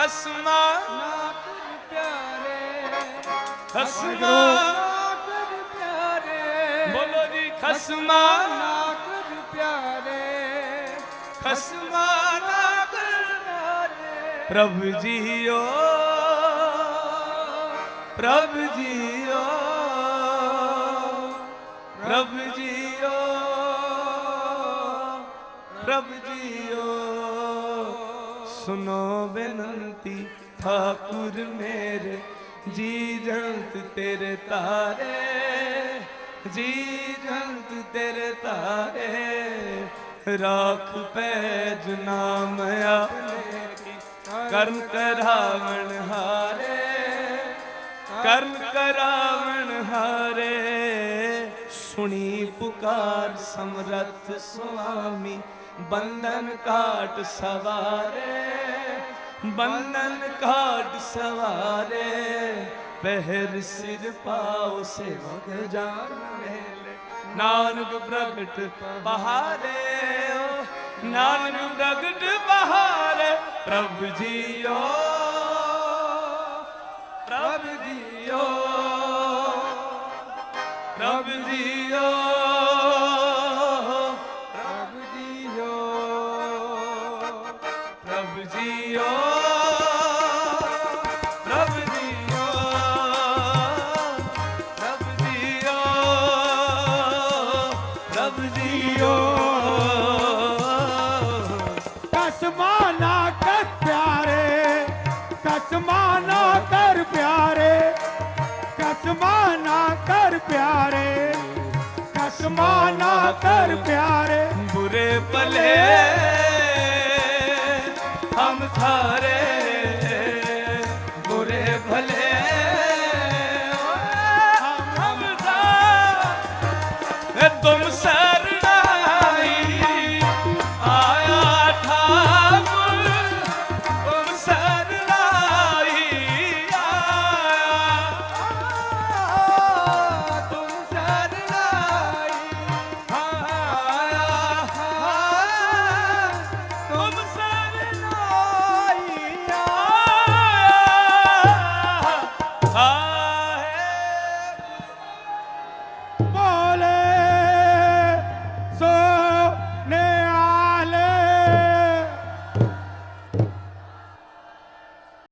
ਹਸਨਾ ਨਾਮ ਪਿਆਰੇ ਹਸਨਾ ਨਾਮ ਪਿਆਰੇ ਬੋਲੋ ਜੀ, ਖਸਮਾ। ਨਾਮ ਪਿਆਰੇ ਖਸਮਾ ਨਾਮ ਪਿਆਰੇ ਪ੍ਰਭ ਜੀਓ ਪ੍ਰਭ ਜੀਓ ਪ੍ਰਭ ਜੀਓ ਪ੍ਰਭ ਜੀਓ। ਸੁਨੋ ਬੇਨੰਤੀ, ਠਾਕੁਰ ਮੇਰੇ, ਜੀ ਜੰਤ ਤੇਰੇ ਤਾਰੇ ਜੀ ਜੰਤ ਤੇਰੇ ਤਾਰੇ ਰਾਖ ਪੈਜ ਨਾਮ ਆਪਣੇ ਕਰਮ ਕਰਨ ਕਰਾਵਣ ਹਾਰੇ, ਕਰਨ ਕਰਾਵਣ ਹਾਰੇ। ਸੁਣੀ ਪੁਕਾਰ ਸਮਰੱਥ ਸੁਆਮੀ ਬੰਧਨ ਕਾਟ ਸਵਾਰੇ ਬੰਧਨ ਕਾਟ ਸਵਾਰੇ ਪਹਿਰ ਸਿਰ ਪਾਉ ਸੇਵਕ ਜਾਨ ਮੇਲੇ ਨਾਨਕ ਪ੍ਰਗਟ ਬਹਾਰੇ ਓ, ਨਾਨਕ ਪ੍ਰਗਟ ਬਹਾਰੇ ਪ੍ਰਭ ਜੀਓ ਪਿਆਰੇ ਕਸਮਾ ਨਾ ਕਰ ਪਿਆਰੇ ਕਸਮਾ ਨਾ तुमसे